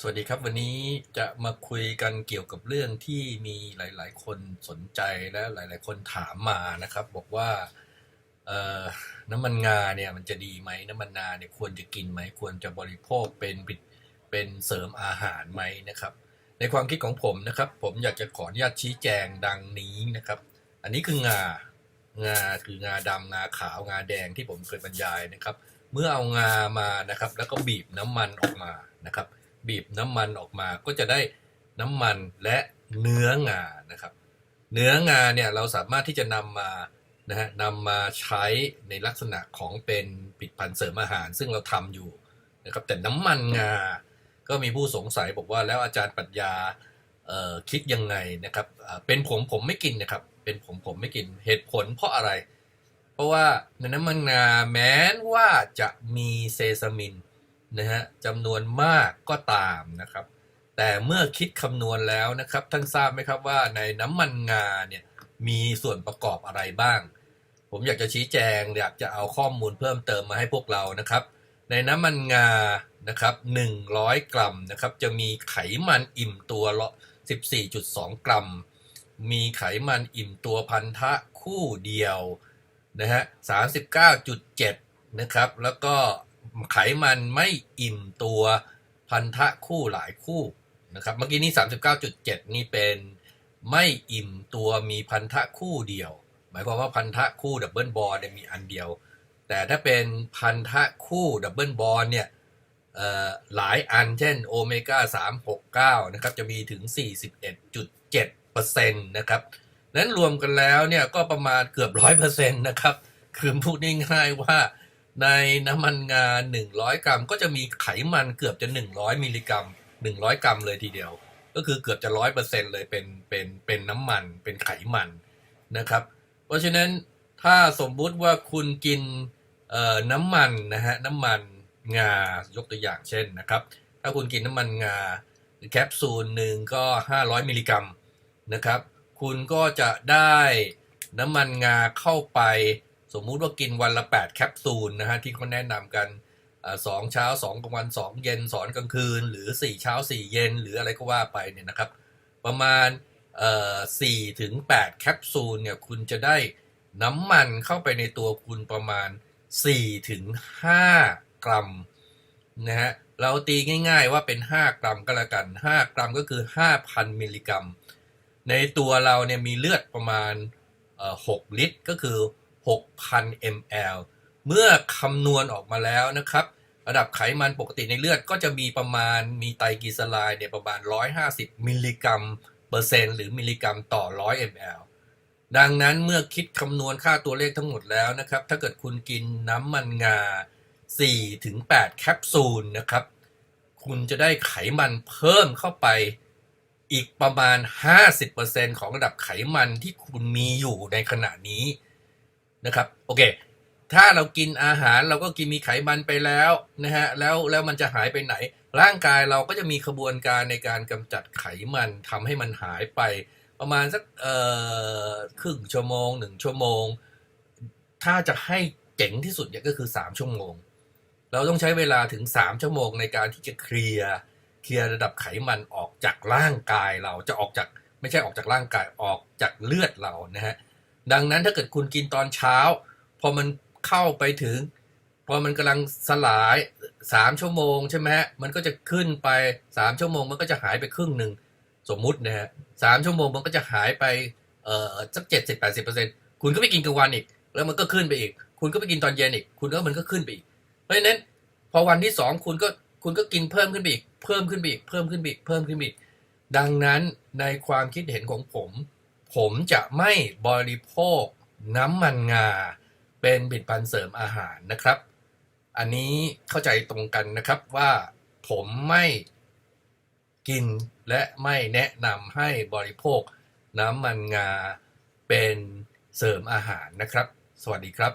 สวัสดีครับวันนี้จะมาคุยกันเกี่ยวกับเรื่องที่มีหลาย ๆ คนสนใจและหลาย ๆ คนถามมานะครับ บอกว่าน้ำมันงาเนี่ยมันจะดีไหมน้ำมันงาเนี่ยควรจะกินไหมควรจะบริโภคเป็นเป็นเสริมอาหารไหมนะครับ ในความคิดของผมนะครับ ผมอยากจะขออนุญาตชี้แจงดังนี้นะครับ อันนี้คืองางาคืองาดำงาขาวงาแดงที่ผมเคยบรรยายนะครับ เมื่อเอางามานะครับ แล้วก็บีบน้ำมันออกมานะครับ บีบน้ำมันออกมาก็จะได้น้ำมันและเนื้องานะครับ เนื้องาเนี่ยเราสามารถที่จะนำมานะฮะนำมาใช้ในลักษณะของเป็นผิดพันเสริมอาหาร ซึ่งเราทำอยู่นะครับแต่น้ำมันงา ก็มีผู้สงสัยบอกว่าแล้วอาจารย์ปรัชญาเอ่อคิดยังไงนะครับเป็นผมผมไม่กินนะครับ เป็นผมผมไม่กินเหตุผลเพราะอะไร เพราะว่าในน้ำมันงาแม้ว่าจะมีเซซามิน นะฮะจำนวนมากก็ตามนะครับ แต่เมื่อคิดคำนวณแล้วนะครับท่านทราบไหมครับว่าในน้ำมันงาเนี่ยมีส่วนประกอบอะไรบ้าง ผมอยากจะชี้แจงอยากจะเอาข้อมูลเพิ่มเติมมาให้พวกเรานะครับ ในน้ำมันงานะครับ100 กรัมนะครับจะมีไขมันอิ่มตัวละ14.2 กรัม มีไขมันอิ่มตัวพันธะคู่เดียวนะฮะ39.7นะครับแล้วก็ ไขมันไม่อิ่มตัวพันธะคู่หลายคู่นะครับเมื่อกี้นี้ 39.7 นี่เป็นไม่อิ่มตัวมีพันธะคู่เดียว หมายความว่าพันธะคู่ดับเบิลบอลเนี่ยมีอันเดียว แต่ถ้าเป็นพันธะคู่ดับเบิลบอลเนี่ยหลายอันเช่นโอเมก้า369นะครับจะมีถึง 41.7%นะครับนั้นรวมกันแล้วเนี่ยก็ประมาณเกือบ 100%นะครับคือพูดง่ายๆว่า ในน้ำมันงา 100 กรัม ก็จะมีไขมันเกือบจะ 100 มิลลิกรัม 100 กรัมเลยทีเดียว ก็คือเกือบจะ 100%เลยเป็นเป็นเป็นน้ำมันเป็นไขมันนะครับ เพราะฉะนั้นถ้าสมมุติว่าคุณกินเอ่อน้ำมันนะฮะน้ำมันงายกตัวอย่างเช่นนะครับ ถ้าคุณกินน้ำมันงาแคปซูลหนึ่งก็ 500 มิลลิกรัมนะครับ คุณก็จะได้น้ำมันงาเข้าไป สมมุติว่ากินวันละ 8 แคปซูลนะฮะที่เขาแนะนำกันสองเช้า2กลางวัน2เย็นสอนกลางคืน หรือ4เช้า4เย็น หรืออะไรก็ว่าไปเนี่ยนะครับ ประมาณเอ่ถึง8แคปซูลเนี่ยคุณจะได้น้ำมันเข้าไปในตัวคุณประมาณ4ถึง5กรัมนะฮะเราตีง่ายๆว่าเป็น 5 กรัมก็แล้วกัน 5 กรัมก็คือ 5,000 มิลลิกรัม ในตัวเราเนี่ยมีเลือดประมาณ 6 ลิตรก็คือ 6,000 ml เมื่อคำนวณออกมาแล้วนะครับ ระดับไขมันปกติในเลือดก็จะมีประมาณมีไตรกลีเซอไรด์เนี่ยประมาณ 150 มิลลิกรัมเปอร์เซ็นต์หรือมิลลิกรัมต่อ 100 ml ดังนั้นเมื่อคิดคำนวณค่าตัวเลขทั้งหมดแล้วนะครับ ถ้าเกิดคุณกินน้ำมันงา4ถึง8แคปซูลนะครับ คุณจะได้ไขมันเพิ่มเข้าไปอีกประมาณ 50%ของระดับไขมันที่คุณมีอยู่ในขณะนี้ นะครับโอเค ถ้าเรากินอาหารเราก็กินมีไขมันไปแล้วนะฮะแล้วแล้วมันจะหายไปไหน ร่างกายเราก็จะมีขบวนการในการกำจัดไขมันทำให้มันหายไป ประมาณสักเอ่อครึ่งชั่วโมงหนึ่งชั่วโมง ถ้าจะให้เจ๋งที่สุดเนี่ยก็คือ 3 ชั่วโมง เราต้องใช้เวลาถึง 3 ชั่วโมงในการที่จะเคลียร์เคลียร์ระดับไขมันออกจากร่างกายเราจะออกจากไม่ใช่ออกจากร่างกายออกจากเลือดเรานะฮะ ดังนั้นถ้าเกิดคุณกินตอนเช้า พอมันเข้าไปถึง พอมันกำลังสลายสามชั่วโมงใช่ไหมฮะมันก็จะขึ้นไปสามชั่วโมงมันก็จะหายไปครึ่งหนึ่งสมมุตินะฮะสามชั่วโมงมันก็จะหายไปเอ่อสักเจ็ดสิบแปดสิบเปอร์เซ็นต์คุณก็ไปกินกลางวันอีก แล้วมันก็ขึ้นไปอีก คุณก็ไปกินตอนเย็นอีก คุณก็มันก็ขึ้นไปอีก เพราะฉะนั้นพอวันที่สองคุณก็คุณก็กินเพิ่มขึ้นไปอีก เพิ่มขึ้นไปอีก เพิ่มขึ้นไปอีก เพิ่มขึ้นไปอีก ดังนั้นในความคิดเห็นของผม ผมจะไม่บริโภคน้ำมันงา เป็นผลิตภัณฑ์เสริมอาหารนะครับ อันนี้เข้าใจตรงกันนะครับว่าผมไม่กินและไม่แนะนำให้บริโภคน้ำมันงาเป็นเสริมอาหารนะครับ สวัสดีครับ